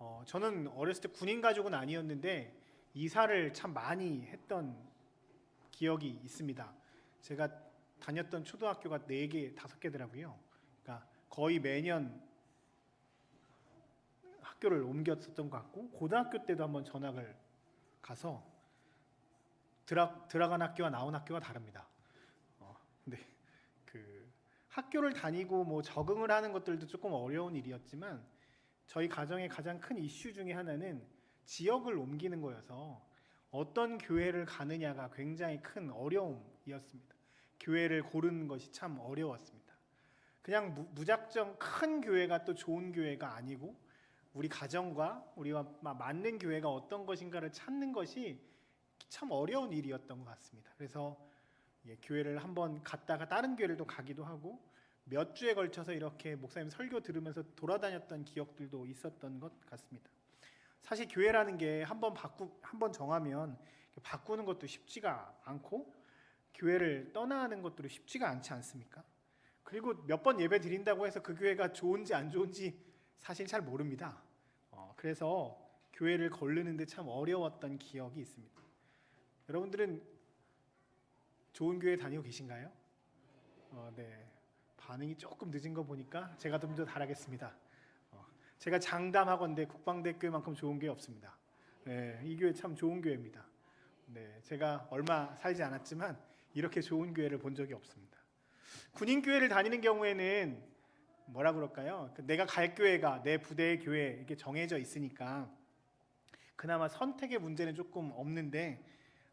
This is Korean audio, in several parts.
어, 저는 어렸을 때 군인 가족은 아니었는데 이사를 참 많이 했던 기억이 있습니다. 제가 다녔던 초등학교가 4개, 5개더라고요. 그러니까 거의 매년 학교를 옮겼었던 것 같고 고등학교 때도 한번 전학을 가서 들어, 들어간 학교와 나온 학교가 다릅니다. 어, 근데 그 학교를 다니고 뭐 적응을 하는 것들도 조금 어려운 일이었지만 저희 가정의 가장 큰 이슈 중에 하나는 지역을 옮기는 거여서 어떤 교회를 가느냐가 굉장히 큰 어려움이었습니다. 교회를 고르는 것이 참 어려웠습니다. 그냥 무, 무작정 큰 교회가 또 좋은 교회가 아니고 우리 가정과 우리와 마- 맞는 교회가 어떤 것인가를 찾는 것이 참 어려운 일이었던 것 같습니다. 그래서 예, 교회를 한번 갔다가 다른 교회를 또 가기도 하고 몇 주에 걸쳐서 이렇게 목사님 설교 들으면서 돌아다녔던 기억들도 있었던 것 같습니다. 사실 교회라는 게 한번 바꾸 한번 정하면 바꾸는 것도 쉽지가 않고 교회를 떠나는 것도 쉽지가 않지 않습니까? 그리고 몇 번 예배 드린다고 해서 그 교회가 좋은지 안 좋은지 사실 잘 모릅니다. 어, 그래서 교회를 걸르는데 참 어려웠던 기억이 있습니다. 여러분들은 좋은 교회 다니고 계신가요? 어, 네. 반응이 조금 늦은 거 보니까 제가 좀 더 잘하겠습니다. 어, 제가 장담하건대 국방대 교회만큼 좋은 교회 없습니다. 네, 이 교회 참 좋은 교회입니다. 네, 제가 얼마 살지 않았지만 이렇게 좋은 교회를 본 적이 없습니다. 군인 교회를 다니는 경우에는 뭐라 그럴까요? 그 내가 갈 교회가 내 부대의 교회 이렇게 정해져 있으니까 그나마 선택의 문제는 조금 없는데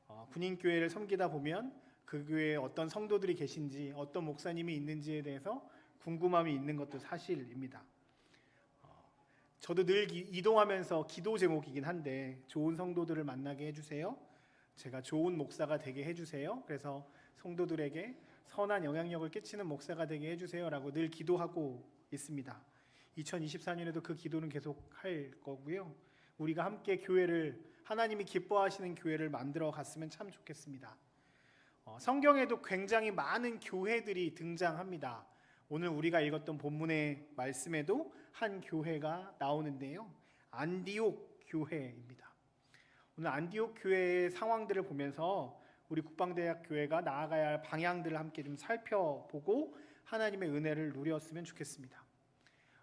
어, 군인 교회를 섬기다 보면 그 교회에 어떤 성도들이 계신지 어떤 목사님이 있는지에 대해서 궁금함이 있는 것도 사실입니다. 어, 저도 늘 기- 이동하면서 기도 제목이긴 한데 좋은 성도들을 만나게 해주세요. 제가 좋은 목사가 되게 해주세요. 그래서 성도들에게 선한 영향력을 끼치는 목사가 되게 해주세요라고 늘 기도하고 있습니다. 2024년에도 그 기도는 계속 할 거고요. 우리가 함께 교회를 하나님이 기뻐하시는 교회를 만들어 갔으면 참 좋겠습니다. 어, 성경에도 굉장히 많은 교회들이 등장합니다. 오늘 우리가 읽었던 본문의 말씀에도 한 교회가 나오는데요. 안디옥 교회입니다. 오늘 안디옥 교회의 상황들을 보면서 우리 국방대학 교회가 나아가야 할 방향들을 함께 좀 살펴보고 하나님의 은혜를 누렸으면 좋겠습니다.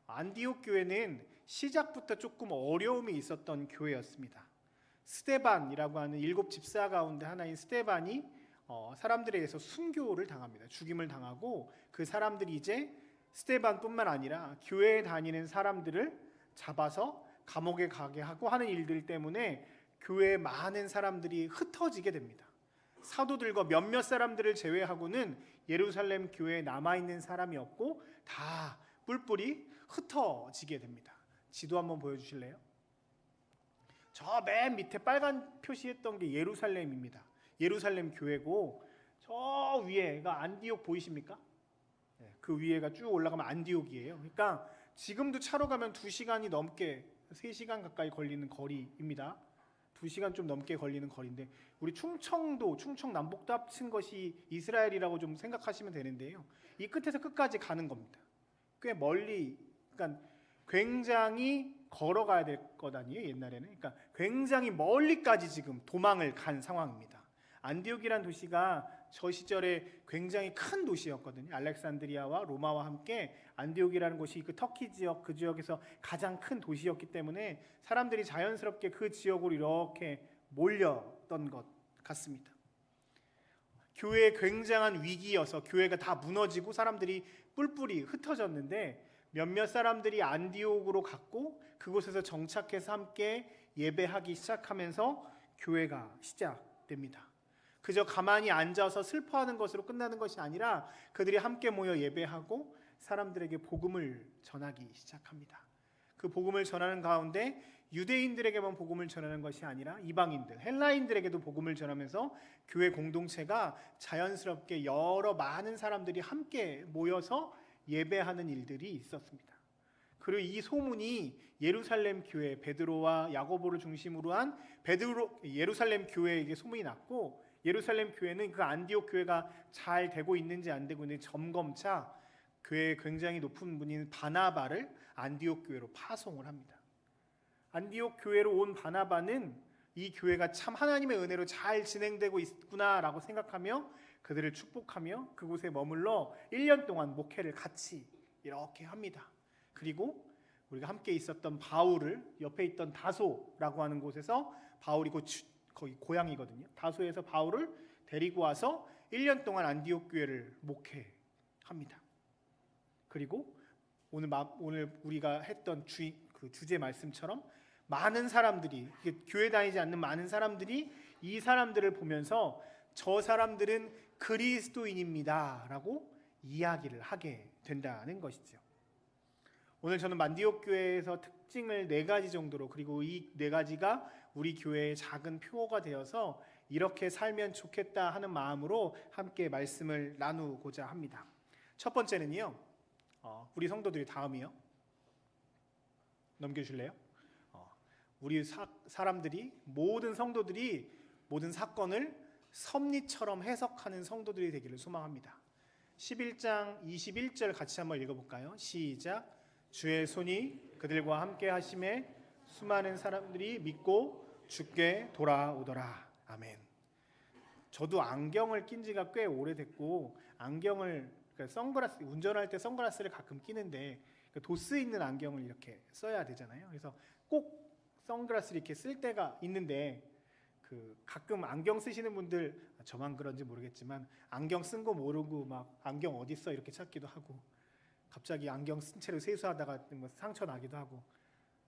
안디옥 교회는 시작부터 조금 어려움이 있었던 교회였습니다. 스테반이라고 하는 일곱 집사 가운데 하나인 스테반이 어, 사람들에 의해서 순교를 당합니다. 죽임을 당하고 그 사람들이 이제 스테반뿐만 아니라 교회에 다니는 사람들을 잡아서 감옥에 가게 하고 하는 일들 때문에 교회에 많은 사람들이 흩어지게 됩니다. 사도들과 몇몇 사람들을 제외하고는 예루살렘 교회에 남아 있는 사람이 없고 다 뿔뿔이 흩어지게 됩니다. 지도 한번 보여 주실래요? 저 맨 밑에 빨간 표시했던 게 예루살렘입니다. 예루살렘 교회고 저 위에가 안디옥 보이십니까? 네, 그 위에가 쭉 올라가면 안디옥이에요. 그러니까 지금도 차로 가면 2시간이 넘게 3시간 가까이 걸리는 거리입니다. 2시간 좀 넘게 걸리는 거리인데 우리 충청도, 충청 남북도 합친 것이 이스라엘이라고 좀 생각하시면 되는데요. 이 끝에서 끝까지 가는 겁니다. 꽤 멀리 그러니까 굉장히 걸어가야 될 것 아니에요 옛날에는 그러니까 굉장히 멀리까지 지금 도망을 간 상황입니다 안디옥이란 도시가 저 시절에 굉장히 큰 도시였거든요 알렉산드리아와 로마와 함께 안디옥이라는 곳이 그 터키 지역 그 지역에서 가장 큰 도시였기 때문에 사람들이 자연스럽게 그 지역으로 이렇게 몰렸던 것 같습니다 교회에 굉장한 위기여서 교회가 다 무너지고 사람들이 뿔뿔이 흩어졌는데 몇몇 사람들이 안디옥으로 갔고 그곳에서 정착해서 함께 예배하기 시작하면서 교회가 시작됩니다. 그저 가만히 앉아서 슬퍼하는 것으로 끝나는 것이 아니라 그들이 함께 모여 예배하고 사람들에게 복음을 전하기 시작합니다. 그 복음을 전하는 가운데 유대인들에게만 복음을 전하는 것이 아니라 이방인들, 헬라인들에게도 복음을 전하면서 교회 공동체가 자연스럽게 여러 많은 사람들이 함께 모여서 예배하는 일들이 있었습니다. 그리고 이 소문이 예루살렘 교회 베드로와 야고보를 중심으로 한 베드로 예루살렘 교회에게 소문이 났고 예루살렘 교회는 그 안디옥 교회가 잘 되고 있는지 안 되고 있는지 점검차 교회의 굉장히 높은 분인 바나바를 안디옥 교회로 파송을 합니다. 안디옥 교회로 온 바나바는 이 교회가 참 하나님의 은혜로 잘 진행되고 있구나라고 생각하며 그들을 축복하며 그곳에 머물러 1년 동안 목회를 같이 이렇게 합니다. 그리고 우리가 함께 있었던 바울을 옆에 있던 다소라고 하는 곳에서 바울이 곧 주- 거기 고향이거든요. 다소에서 바울을 데리고 와서 1년 동안 안디옥 교회를 목회합니다. 그리고 오늘 마, 오늘 우리가 했던 주, 그 주제 말씀처럼 많은 사람들이 교회 다니지 않는 많은 사람들이 이 사람들을 보면서 저 사람들은 그리스도인입니다라고 이야기를 하게 된다는 것이죠. 오늘 저는 만디옥 교회에서 특징을 네 가지 정도로 그리고 이 네 가지가 우리 교회의 작은 표어가 되어서 이렇게 살면 좋겠다 하는 마음으로 함께 말씀을 나누고자 합니다. 첫 번째는요. 어, 우리 성도들이 다음이요. 넘겨줄래요? 어, 우리 사, 사람들이 모든 성도들이 모든 사건을 섭리처럼 해석하는 성도들이 되기를 소망합니다. 11장 21절 같이 한번 읽어볼까요? 시작. 주의 손이 그들과 함께 하심에 수많은 사람들이 믿고 죽게 돌아오더라. 아멘. 저도 안경을 낀 지가 꽤 오래됐고 안경을 그러니까 선글라스 운전할 때 선글라스를 가끔 끼는데 그 도스 있는 안경을 이렇게 써야 되잖아요. 그래서 꼭 선글라스를 이렇게 쓸 때가 있는데 그 가끔 안경 쓰시는 분들 아, 저만 그런지 모르겠지만 안경 쓴 거 모르고 막 안경 어디 있어 이렇게 찾기도 하고 갑자기 안경 쓴 채로 세수하다가 뭐 상처 나기도 하고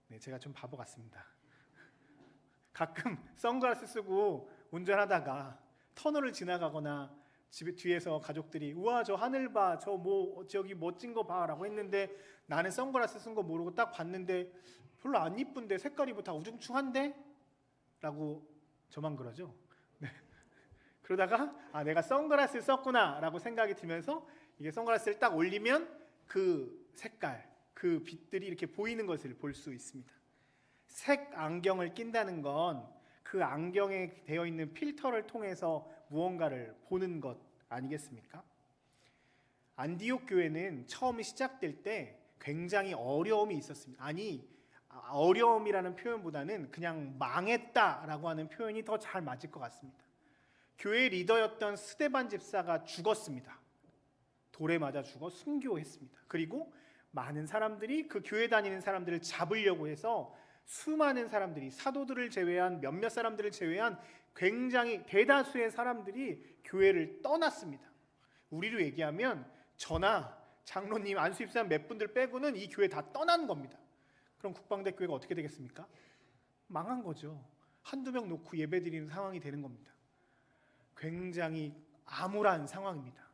네 제가 좀 바보 같습니다. 가끔 선글라스 쓰고 운전하다가 터널을 지나가거나 집에 뒤에서 가족들이 우와 저 하늘 봐 저 뭐 저기 멋진 거 봐라고 했는데 나는 선글라스 쓴 거 모르고 딱 봤는데 별로 안 이쁜데 색깔이 뭐 다 우중충한데? 라고 저만 그러죠. 네. 그러다가 아 내가 선글라스 썼구나라고 생각이 들면서 이게 선글라스를 딱 올리면 그 색깔 그 빛들이 이렇게 보이는 것을 볼 수 있습니다 색 안경을 낀다는 건 그 안경에 되어 있는 필터를 통해서 무언가를 보는 것 아니겠습니까? 안디옥 교회는 처음 시작될 때 굉장히 어려움이 있었습니다. 아니 아, 어려움이라는 표현보다는 그냥 망했다라고 하는 표현이 더 잘 맞을 것 같습니다. 교회 리더였던 스데반 집사가 죽었습니다. 돌에 맞아 죽어 순교했습니다. 그리고 많은 사람들이 그 교회 다니는 사람들을 잡으려고 해서 수많은 사람들이 사도들을 제외한 몇몇 사람들을 제외한 굉장히 대다수의 사람들이 교회를 떠났습니다. 우리로 얘기하면 저나 장로님 안수입사한 몇 분들 빼고는 이 교회 다 떠난 겁니다. 그럼 국방대 교회가 어떻게 되겠습니까? 망한 거죠. 한두 명 놓고 예배드리는 상황이 되는 겁니다. 굉장히 암울한 상황입니다.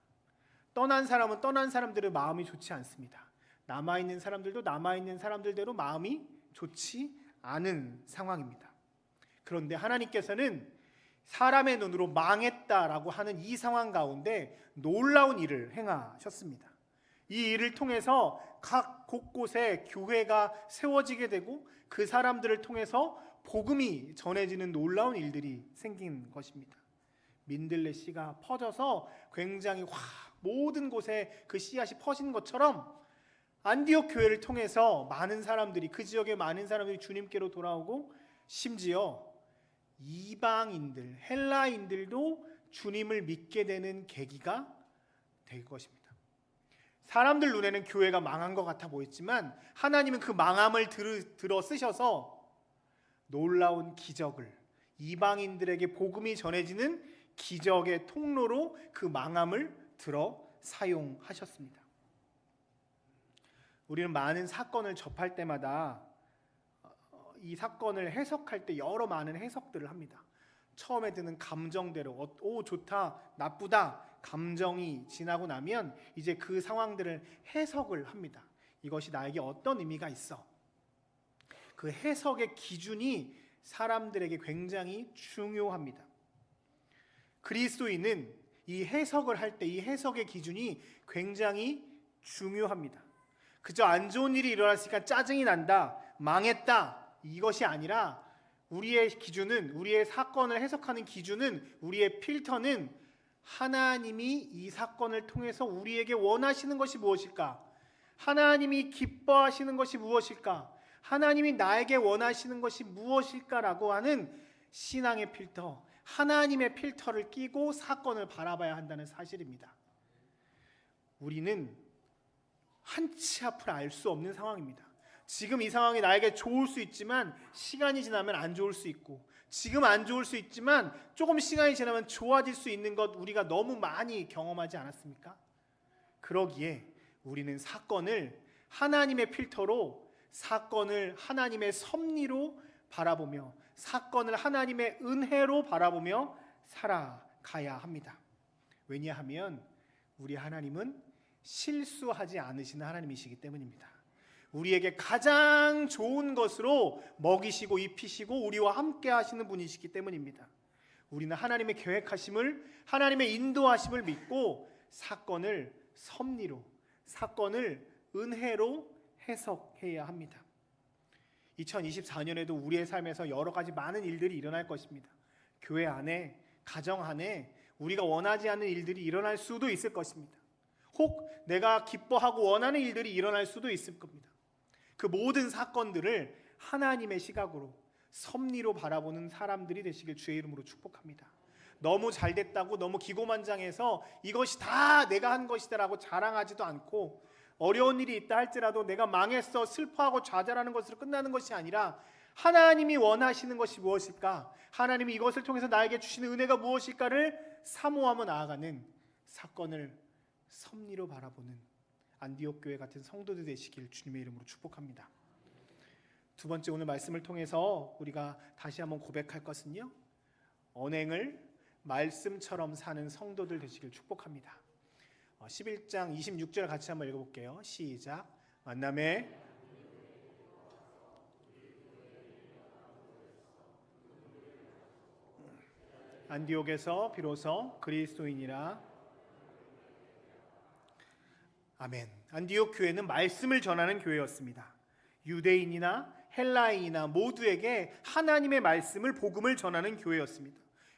떠난 사람은 떠난 사람들의 마음이 좋지 않습니다. 남아 있는 사람들도 남아 있는 사람들대로 마음이 좋지 않은 상황입니다. 그런데 하나님께서는 사람의 눈으로 망했다라고 하는 이 상황 가운데 놀라운 일을 행하셨습니다. 이 일을 통해서 각 곳곳에 교회가 세워지게 되고 그 사람들을 통해서 복음이 전해지는 놀라운 일들이 생긴 것입니다. 민들레 씨가 퍼져서 굉장히 확 모든 곳에 그 씨앗이 퍼진 것처럼 안디옥 교회를 통해서 많은 사람들이 그 지역의 많은 사람들이 주님께로 돌아오고 심지어 이방인들 헬라인들도 주님을 믿게 되는 계기가 될 것입니다. 사람들 눈에는 교회가 망한 것 같아 보였지만 하나님은 그 망함을 들, 들어 쓰셔서 놀라운 기적을 이방인들에게 복음이 전해지는 기적의 통로로 그 망함을 들어 사용하셨습니다. 우리는 많은 사건을 접할 때마다 어, 이 사건을 해석할 때 여러 많은 해석들을 합니다. 처음에 드는 감정대로 어, 오 좋다 나쁘다 감정이 지나고 나면 이제 그 상황들을 해석을 합니다. 이것이 나에게 어떤 의미가 있어? 그 해석의 기준이 사람들에게 굉장히 중요합니다. 그리스도인은 이 해석을 할 때 이 해석의 기준이 굉장히 중요합니다. 그저 안 좋은 일이 일어났으니까 짜증이 난다, 망했다 이것이 아니라 우리의 기준은 우리의 사건을 해석하는 기준은 우리의 필터는 하나님이 이 사건을 통해서 우리에게 원하시는 것이 무엇일까? 하나님이 기뻐하시는 것이 무엇일까? 하나님이 나에게 원하시는 것이 무엇일까라고 하는 신앙의 필터, 하나님의 필터를 끼고 사건을 바라봐야 한다는 사실입니다. 우리는 한 치 앞을 알 수 없는 상황입니다. 지금 이 상황이 나에게 좋을 수 있지만 시간이 지나면 안 좋을 수 있고 지금 안 좋을 수 있지만 조금 시간이 지나면 좋아질 수 있는 것 우리가 너무 많이 경험하지 않았습니까? 그러기에 우리는 사건을 하나님의 필터로 사건을 하나님의 섭리로 바라보며 사건을 하나님의 은혜로 바라보며 살아가야 합니다. 왜냐하면 우리 하나님은 실수하지 않으시는 하나님이시기 때문입니다. 우리에게 가장 좋은 것으로 먹이시고 입히시고 우리와 함께 하시는 분이시기 때문입니다. 우리는 하나님의 계획하심을 하나님의 인도하심을 믿고 사건을 섭리로 사건을 은혜로 해석해야 합니다. 2024년에도 우리의 삶에서 여러 가지 많은 일들이 일어날 것입니다. 교회 안에, 가정 안에 우리가 원하지 않는 일들이 일어날 수도 있을 것입니다. 혹 내가 기뻐하고 원하는 일들이 일어날 수도 있을 겁니다. 그 모든 사건들을 하나님의 시각으로 섭리로 바라보는 사람들이 되시길 주의 이름으로 축복합니다. 너무 잘 됐다고 너무 기고만장해서 이것이 다 내가 한 것이다라고 자랑하지도 않고 어려운 일이 있다 할지라도 내가 망했어 슬퍼하고 좌절하는 것으로 끝나는 것이 아니라 하나님이 원하시는 것이 무엇일까? 하나님이 이것을 통해서 나에게 주시는 은혜가 무엇일까를 사모하며 나아가는 사건을 섭리로 바라보는 안디옥 교회 같은 성도들 되시길 주님의 이름으로 축복합니다. 두 번째 오늘 말씀을 통해서 우리가 다시 한번 고백할 것은요. 언행을 말씀처럼 사는 성도들 되시길 축복합니다. 어, 11장 26절 같이 한번 읽어볼게요. 시작. 만남에 안디옥에서 비로소 그리스도인이라 아멘. 안디옥 교회는 말씀을 전하는 교회였습니다. 유대인이나 헬라인이나 모두에게 하나님의 말씀을 복음을 전하는 교회였습니다.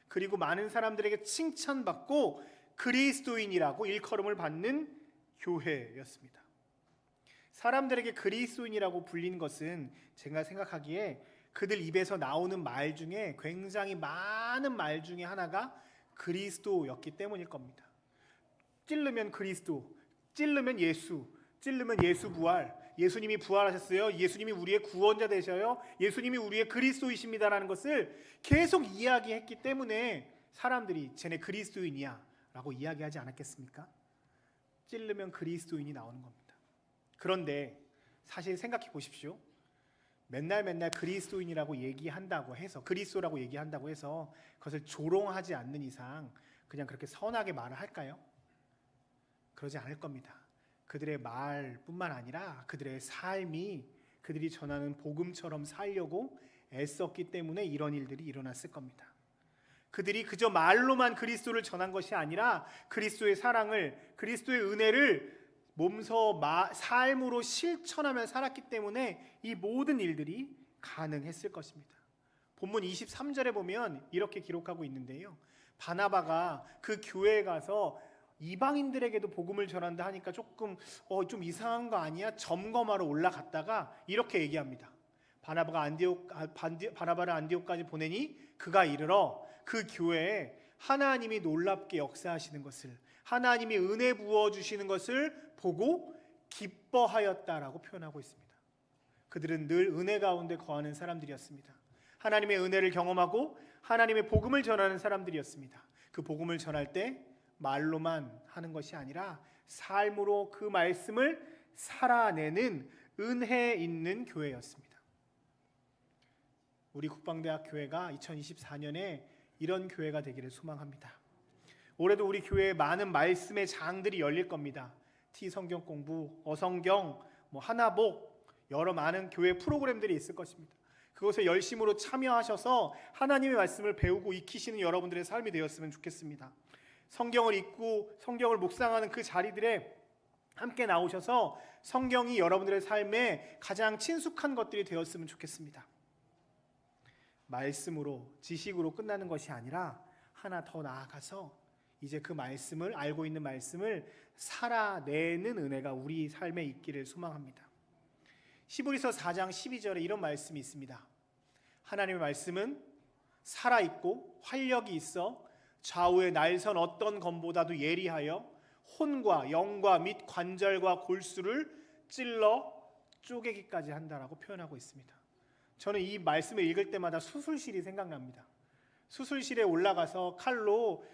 그리고 많은 사람들에게 칭찬받고 그리스도인이라고 일컬음을 받는 교회였습니다. 사람들에게 그리스도인이라고 불린 것은 제가 생각하기에 그들 입에서 나오는 말 중에 굉장히 많은 말 중에 하나가 그리스도였기 때문일 겁니다. 찔르면 그리스도, 찔르면 예수, 찔르면 예수 부활, 예수님이 부활하셨어요. 예수님이 우리의 구원자 되셔요. 예수님이 우리의 그리스도이십니다라는 것을 계속 이야기했기 때문에 사람들이 쟤네 그리스도인이야라고 이야기하지 않았겠습니까? 찔르면 그리스도인이 나오는 겁니다. 그런데 사실 생각해 보십시오. 맨날 맨날 그리스도인이라고 얘기한다고 해서 그리스도라고 얘기한다고 해서 그것을 조롱하지 않는 이상 그냥 그렇게 선하게 말을 할까요? 그러지 않을 겁니다. 그들의 말뿐만 아니라 그들의 삶이 그들이 전하는 복음처럼 살려고 애썼기 때문에 이런 일들이 일어났을 겁니다. 그들이 그저 말로만 그리스도를 전한 것이 아니라 그리스도의 사랑을 그리스도의 은혜를 마, 삶으로 실천하며 살았기 때문에 이 모든 일들이 가능했을 것입니다. 본문 23절에 보면 이렇게 기록하고 있는데요. 바나바가 그 교회에 가서 이방인들에게도 복음을 전한다 하니까 조금 어, 좀 이상한 거 아니야? 점검하러 올라갔다가 이렇게 얘기합니다. 바나바가 안디옥 아, 바나바를 안디옥까지 보내니 그가 이르러 그 교회에 하나님이 놀랍게 역사하시는 것을 하나님이 은혜 부어 주시는 것을 보고 기뻐하였다라고 표현하고 있습니다. 그들은 늘 은혜 가운데 거하는 사람들이었습니다. 하나님의 은혜를 경험하고 하나님의 복음을 전하는 사람들이었습니다. 그 복음을 전할 때 말로만 하는 것이 아니라 삶으로 그 말씀을 살아내는 은혜 있는 교회였습니다. 우리 국방대학 교회가 2024년에 이런 교회가 되기를 소망합니다. 올해도 우리 교회에 많은 말씀의 장들이 열릴 겁니다. T 성경 공부, 어성경, 뭐 하나복 여러 많은 교회 프로그램들이 있을 것입니다. 그것에 열심으로 참여하셔서 하나님의 말씀을 배우고 익히시는 여러분들의 삶이 되었으면 좋겠습니다. 성경을 읽고 성경을 묵상하는 그 자리들에 함께 나오셔서 성경이 여러분들의 삶에 가장 친숙한 것들이 되었으면 좋겠습니다. 말씀으로 지식으로 끝나는 것이 아니라 하나 더 나아가서 이제 그 말씀을 알고 있는 말씀을 살아내는 은혜가 우리 삶에 있기를 소망합니다. 히브리서 4장 12절에 이런 말씀이 있습니다. 하나님의 말씀은 살아 있고 활력이 있어 좌우의 날선 어떤 검보다도 예리하여 혼과 영과 및 관절과 골수를 찔러 쪼개기까지 한다라고 표현하고 있습니다. 저는 이 말씀을 읽을 때마다 수술실이 생각납니다. 수술실에 올라가서 칼로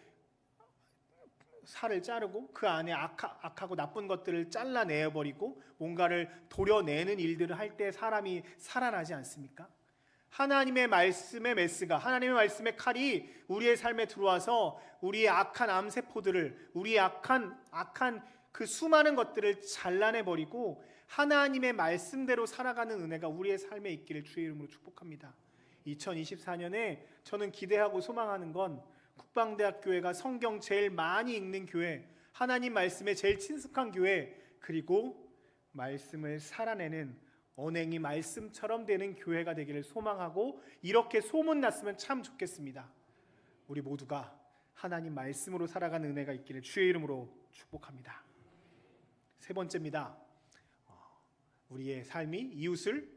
살을 자르고 그 안에 악하, 악하고 나쁜 것들을 잘라내 버리고 뭔가를 도려내는 일들을 할 때 사람이 살아나지 않습니까? 하나님의 말씀의 메스가 하나님의 말씀의 칼이 우리의 삶에 들어와서 우리의 악한 암세포들을 우리의 악한 악한 그 수많은 것들을 잘라내 버리고 하나님의 말씀대로 살아가는 은혜가 우리의 삶에 있기를 주의 이름으로 축복합니다. 2024년에 저는 기대하고 소망하는 건 국방대학교회가 성경 제일 많이 읽는 교회, 하나님 말씀에 제일 친숙한 교회, 그리고 말씀을 살아내는 언행이 말씀처럼 되는 교회가 되기를 소망하고 이렇게 소문 났으면 참 좋겠습니다. 우리 모두가 하나님 말씀으로 살아가는 은혜가 있기를 주의 이름으로 축복합니다. 세 번째입니다. 어, 우리의 삶이 이웃을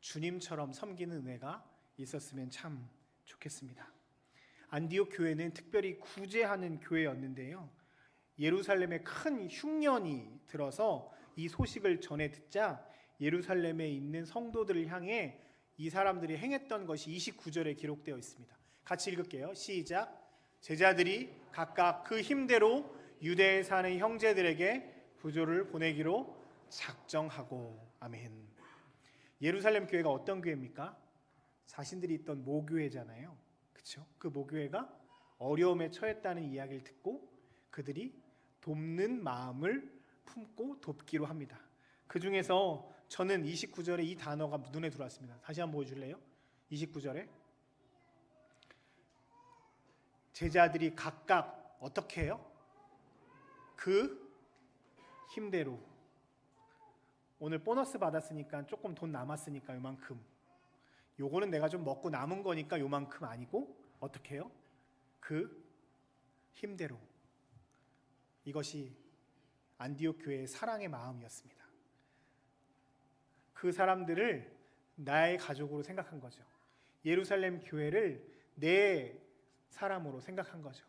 주님처럼 섬기는 은혜가 있었으면 참 좋겠습니다. 안디옥 교회는 특별히 구제하는 교회였는데요. 예루살렘에 큰 흉년이 들어서 이 소식을 전해 듣자 예루살렘에 있는 성도들을 향해 이 사람들이 행했던 것이 29절에 기록되어 있습니다. 같이 읽을게요. 시작. 제자들이 각각 그 힘대로 유대에 사는 형제들에게 부조를 보내기로 작정하고 아멘. 예루살렘 교회가 어떤 교회입니까? 자신들이 있던 모교회잖아요. 그렇죠? 그 모교회가 어려움에 처했다는 이야기를 듣고 그들이 돕는 마음을 품고 돕기로 합니다. 그 중에서 저는 29절에 이 단어가 눈에 들어왔습니다. 다시 한번 보여줄래요? 29절에 제자들이 각각 어떻게 해요? 그 힘대로 오늘 보너스 받았으니까 조금 돈 남았으니까 요만큼 요거는 내가 좀 먹고 남은 거니까 요만큼 아니고 어떻게 해요? 그 힘대로 이것이 안디옥 교회의 사랑의 마음이었습니다. 그 사람들을 나의 가족으로 생각한 거죠. 예루살렘 교회를 내 사람으로 생각한 거죠.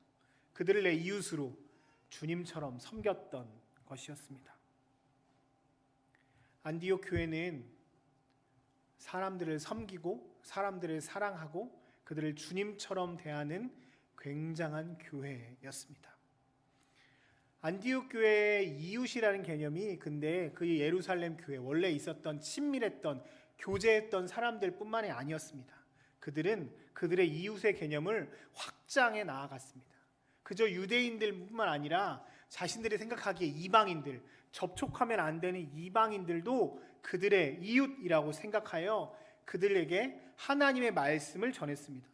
그들을 내 이웃으로 주님처럼 섬겼던 것이었습니다. 안디옥 교회는 사람들을 섬기고 사람들을 사랑하고 그들을 주님처럼 대하는 굉장한 교회였습니다. 안디옥 교회의 이웃이라는 개념이 근데 그 예루살렘 교회 원래 있었던 친밀했던 교제했던 사람들뿐만이 아니었습니다. 그들은 그들의 이웃의 개념을 확장해 나아갔습니다. 그저 유대인들뿐만 아니라 자신들이 생각하기에 이방인들 접촉하면 안 되는 이방인들도 그들의 이웃이라고 생각하여 그들에게 하나님의 말씀을 전했습니다.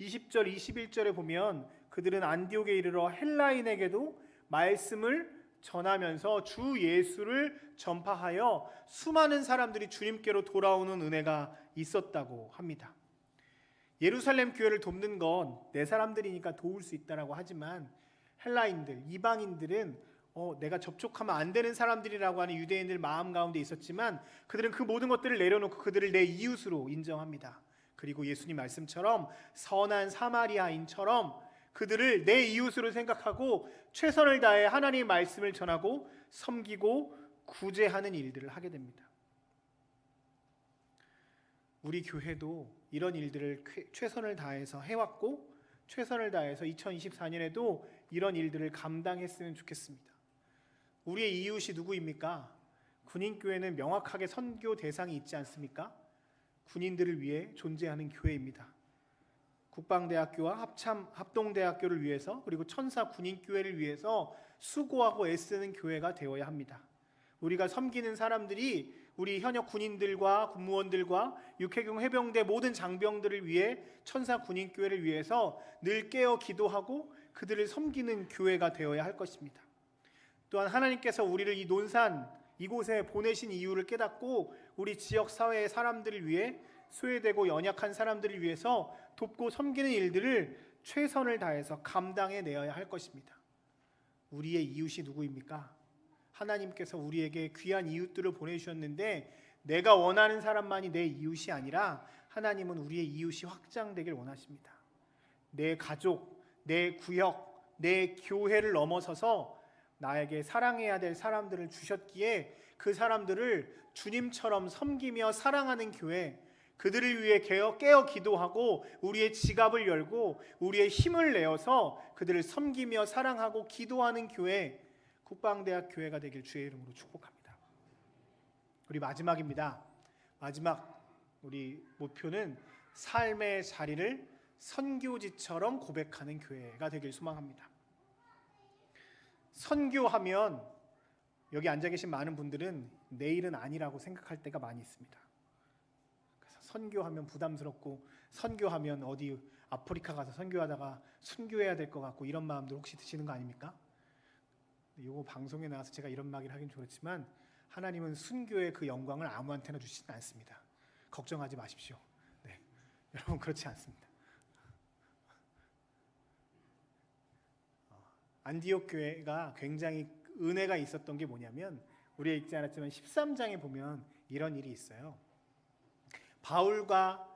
20절 21절에 보면 그들은 안디옥에 이르러 헬라인에게도 말씀을 전하면서 주 예수를 전파하여 수많은 사람들이 주님께로 돌아오는 은혜가 있었다고 합니다. 예루살렘 교회를 돕는 건 내 사람들이니까 도울 수 있다라고 하지만 헬라인들, 이방인들은 어, 내가 접촉하면 안 되는 사람들이라고 하는 유대인들 마음 가운데 있었지만 그들은 그 모든 것들을 내려놓고 그들을 내 이웃으로 인정합니다. 그리고 예수님 말씀처럼 선한 사마리아인처럼 그들을 내 이웃으로 생각하고 최선을 다해 하나님의 말씀을 전하고 섬기고 구제하는 일들을 하게 됩니다. 우리 교회도 이런 일들을 최선을 다해서 해왔고 최선을 다해서 2024년에도 이런 일들을 감당했으면 좋겠습니다. 우리의 이웃이 누구입니까? 군인교회는 명확하게 선교 대상이 있지 않습니까? 군인들을 위해 존재하는 교회입니다. 국방대학교와 합참 합동대학교를 위해서 그리고 천사 군인 교회를 위해서 수고하고 애쓰는 교회가 되어야 합니다. 우리가 섬기는 사람들이 우리 현역 군인들과 군무원들과 육해공 해병대 모든 장병들을 위해 천사 군인 교회를 위해서 늘 깨어 기도하고 그들을 섬기는 교회가 되어야 할 것입니다. 또한 하나님께서 우리를 이 논산 이곳에 보내신 이유를 깨닫고 우리 지역 사회의 사람들을 위해 소외되고 연약한 사람들을 위해서 돕고 섬기는 일들을 최선을 다해서 감당해 내어야 할 것입니다. 우리의 이웃이 누구입니까? 하나님께서 우리에게 귀한 이웃들을 보내주셨는데 내가 원하는 사람만이 내 이웃이 아니라 하나님은 우리의 이웃이 확장되길 원하십니다. 내 가족, 내 구역, 내 교회를 넘어서서 나에게 사랑해야 될 사람들을 주셨기에 그 사람들을 주님처럼 섬기며 사랑하는 교회, 그들을 위해 깨어, 깨어 기도하고 우리의 지갑을 열고 우리의 힘을 내어서 그들을 섬기며 사랑하고 기도하는 교회, 국방대학 교회가 되길 주의 이름으로 축복합니다. 우리 마지막입니다. 마지막 우리 목표는 삶의 자리를 선교지처럼 고백하는 교회가 되길 소망합니다. 선교하면 여기 앉아 계신 많은 분들은 내일은 아니라고 생각할 때가 많이 있습니다. 선교하면 부담스럽고 선교하면 어디 아프리카 가서 선교하다가 순교해야 될 것 같고 이런 마음들 혹시 드시는 거 아닙니까? 이거 방송에 나와서 제가 이런 말을 하긴 그렇지만 하나님은 순교의 그 영광을 아무한테나 주시진 않습니다. 걱정하지 마십시오. 네, 여러분 그렇지 않습니다. 어, 안디옥 교회가 굉장히 은혜가 있었던 게 뭐냐면 우리가 읽지 않았지만 13장에 보면 이런 일이 있어요. 바울과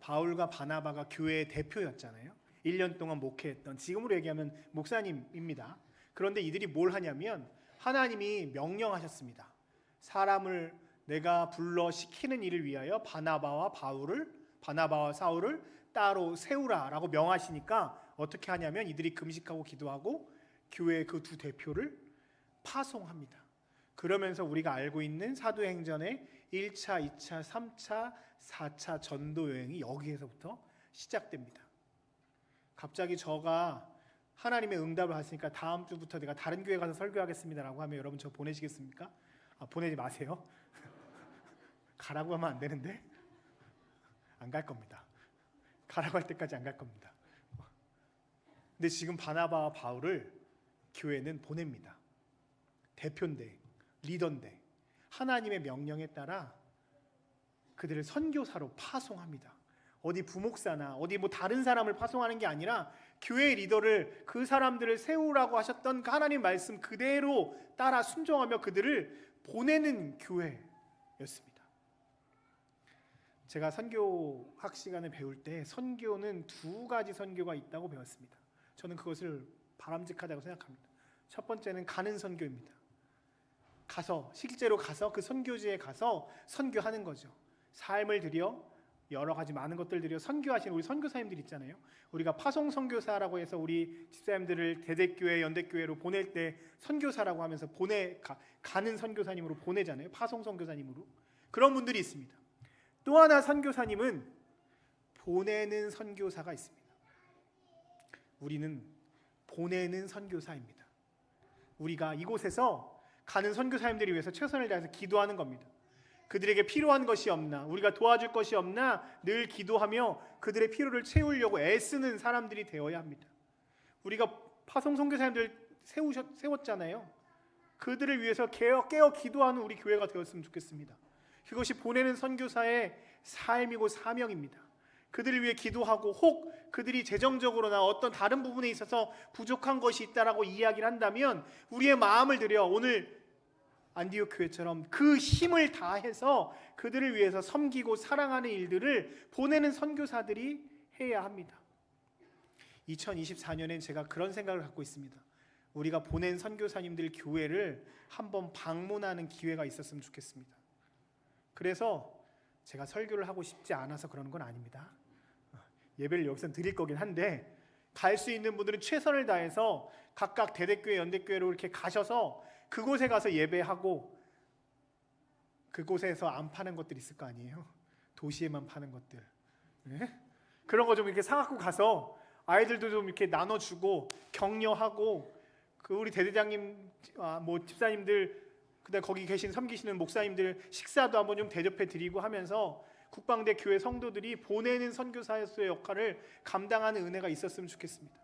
바울과 바나바가 교회의 대표였잖아요. 1년 동안 목회했던 지금으로 얘기하면 목사님입니다. 그런데 이들이 뭘 하냐면 하나님이 명령하셨습니다. 사람을 내가 불러 시키는 일을 위하여 바나바와 바울을 바나바와 사울을 따로 세우라라고 명하시니까 어떻게 하냐면 이들이 금식하고 기도하고 교회 그두 대표를 파송합니다. 그러면서 우리가 알고 있는 사도행전의 1차, 2차, 3차, 4차 전도 여행이 여기에서부터 시작됩니다. 갑자기 저가 하나님의 응답을 하시니까 다음 주부터 내가 다른 교회 가서 설교하겠습니다라고 하면 여러분 저 보내시겠습니까? 아, 보내지 마세요. 가라고 하면 안 되는데 안 갈 겁니다. 가라고 할 때까지 안 갈 겁니다. 근데 지금 바나바와 바울을 교회는 보냅니다. 대표인데 리더인데 하나님의 명령에 따라 그들을 선교사로 파송합니다. 어디 부목사나 어디 뭐 다른 사람을 파송하는 게 아니라 교회 리더를 그 사람들을 세우라고 하셨던 그 하나님 말씀 그대로 따라 순종하며 그들을 보내는 교회였습니다. 제가 선교학 시간을 배울 때 선교는 두 가지 선교가 있다고 배웠습니다. 저는 그것을 바람직하다고 생각합니다. 첫 번째는 가는 선교입니다. 가서 실제로 가서 그 선교지에 가서 선교하는 거죠. 삶을 들여 여러 가지 많은 것들 들여 선교하시는 우리 선교사님들 있잖아요. 우리가 파송 선교사라고 해서 우리 집사님들을 대대교회 연대교회로 보낼 때 선교사라고 하면서 보내 가, 가는 선교사님으로 보내잖아요. 파송 선교사님으로 그런 분들이 있습니다. 또 하나 선교사님은 보내는 선교사가 있습니다. 우리는 보내는 선교사입니다. 우리가 이곳에서 가는 선교사님들이 위해서 최선을 다해서 기도하는 겁니다. 그들에게 필요한 것이 없나, 우리가 도와줄 것이 없나 늘 기도하며 그들의 필요를 채우려고 애쓰는 사람들이 되어야 합니다. 우리가 파송 선교사님들 세우셨, 세웠잖아요. 그들을 위해서 깨어, 깨어 기도하는 우리 교회가 되었으면 좋겠습니다. 그것이 보내는 선교사의 삶이고 사명입니다. 그들을 위해 기도하고 혹 그들이 재정적으로나 어떤 다른 부분에 있어서 부족한 것이 있다라고 이야기를 한다면 우리의 마음을 들여 오늘 안디옥 교회처럼 그 힘을 다해서 그들을 위해서 섬기고 사랑하는 일들을 보내는 선교사들이 해야 합니다. 2024년엔 제가 그런 생각을 갖고 있습니다. 우리가 보낸 선교사님들 교회를 한번 방문하는 기회가 있었으면 좋겠습니다. 그래서 제가 설교를 하고 싶지 않아서 그러는 건 아닙니다. 예배를 여기서 드릴 거긴 한데 갈 수 있는 분들은 최선을 다해서 각각 대대교회, 연대교회로 이렇게 가셔서 그곳에 가서 예배하고 그곳에서 안 파는 것들 있을 거 아니에요. 도시에만 파는 것들. 네? 그런 거 좀 이렇게 사갖고 가서 아이들도 좀 이렇게 나눠주고 격려하고 그 우리 대대장님, 아, 뭐 집사님들 그다음 거기 계신 섬기시는 목사님들 식사도 한번 좀 대접해 드리고 하면서 국방대 교회 성도들이 보내는 선교사의 역할을 감당하는 은혜가 있었으면 좋겠습니다.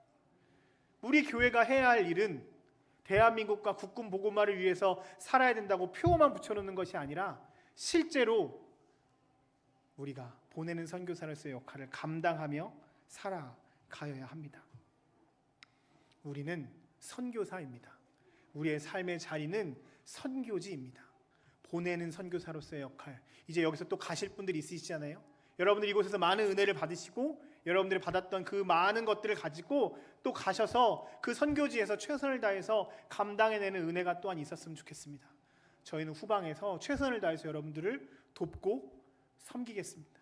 우리 교회가 해야 할 일은 대한민국과 국군 보고마를 위해서 살아야 된다고 표어만 붙여놓는 것이 아니라 실제로 우리가 보내는 선교사로서의 역할을 감당하며 살아가야 합니다. 우리는 선교사입니다. 우리의 삶의 자리는 선교지입니다. 보내는 선교사로서의 역할. 이제 여기서 또 가실 분들이 있으시잖아요. 여러분들 이곳에서 많은 은혜를 받으시고 여러분들이 받았던 그 많은 것들을 가지고 또 가셔서 그 선교지에서 최선을 다해서 감당해내는 은혜가 또한 있었으면 좋겠습니다. 저희는 후방에서 최선을 다해서 여러분들을 돕고 섬기겠습니다.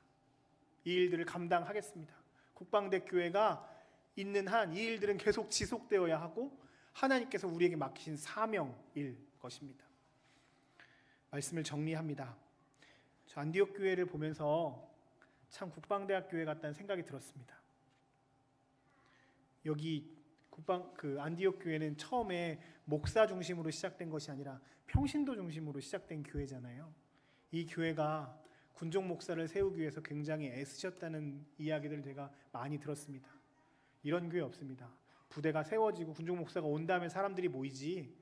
이 일들을 감당하겠습니다. 국방대 교회가 있는 한 이 일들은 계속 지속되어야 하고 하나님께서 우리에게 맡기신 사명일 것입니다. 말씀을 정리합니다. 저 안디옥 교회를 보면서 참 국방대학 교회 같다는 생각이 들었습니다. 여기 국방 그 안디옥 교회는 처음에 목사 중심으로 시작된 것이 아니라 평신도 중심으로 시작된 교회잖아요. 이 교회가 군종 목사를 세우기 위해서 굉장히 애쓰셨다는 이야기들 제가 많이 들었습니다. 이런 교회 없습니다. 부대가 세워지고 군종 목사가 온 다음에 사람들이 모이지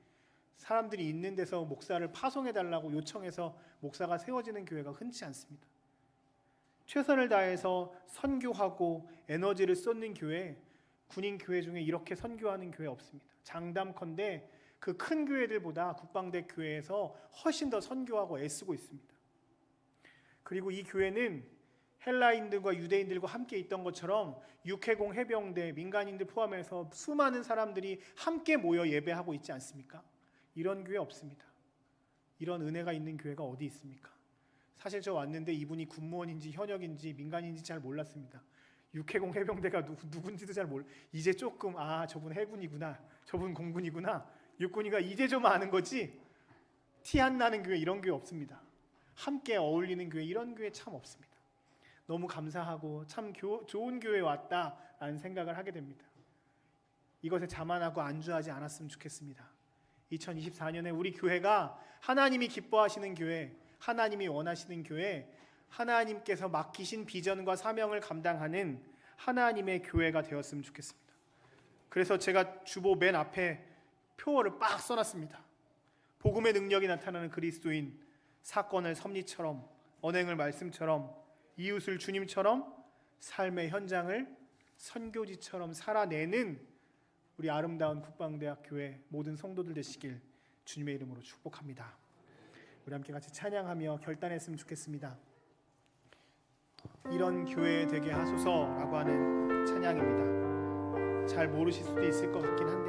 사람들이 있는 데서 목사를 파송해 달라고 요청해서 목사가 세워지는 교회가 흔치 않습니다. 최선을 다해서 선교하고 에너지를 쏟는 교회 군인 교회 중에 이렇게 선교하는 교회 없습니다. 장담컨대 그 큰 교회들보다 국방대 교회에서 훨씬 더 선교하고 애쓰고 있습니다. 그리고 이 교회는 헬라인들과 유대인들과 함께 있던 것처럼 육해공 해병대 민간인들 포함해서 수많은 사람들이 함께 모여 예배하고 있지 않습니까? 이런 교회 없습니다. 이런 은혜가 있는 교회가 어디 있습니까? 사실 저 왔는데 이분이 군무원인지 현역인지 민간인지 잘 몰랐습니다. 육해공 해병대가 누, 누군지도 잘 몰. 이제 조금 아 저분 해군이구나, 저분 공군이구나, 육군이가 이제 좀 아는 거지. 티 안 나는 교회 이런 교회 없습니다. 함께 어울리는 교회 이런 교회 참 없습니다. 너무 감사하고 참 교, 좋은 교회 왔다라는 생각을 하게 됩니다. 이것에 자만하고 안주하지 않았으면 좋겠습니다. 2024년에 우리 교회가 하나님이 기뻐하시는 교회, 하나님이 원하시는 교회, 하나님께서 맡기신 비전과 사명을 감당하는 하나님의 교회가 되었으면 좋겠습니다. 그래서 제가 주보 맨 앞에 표어를 빡 써놨습니다. 복음의 능력이 나타나는 그리스도인 사건을 섭리처럼 언행을 말씀처럼 이웃을 주님처럼 삶의 현장을 선교지처럼 살아내는 우리 아름다운 국방대학 교회 모든 성도들 되시길 주님의 이름으로 축복합니다. 우리 함께 같이 찬양하며 결단했으면 좋겠습니다. 이런 교회 되게 하소서라고 하는 찬양입니다. 잘 모르실 수도 있을 것 같긴 한데요.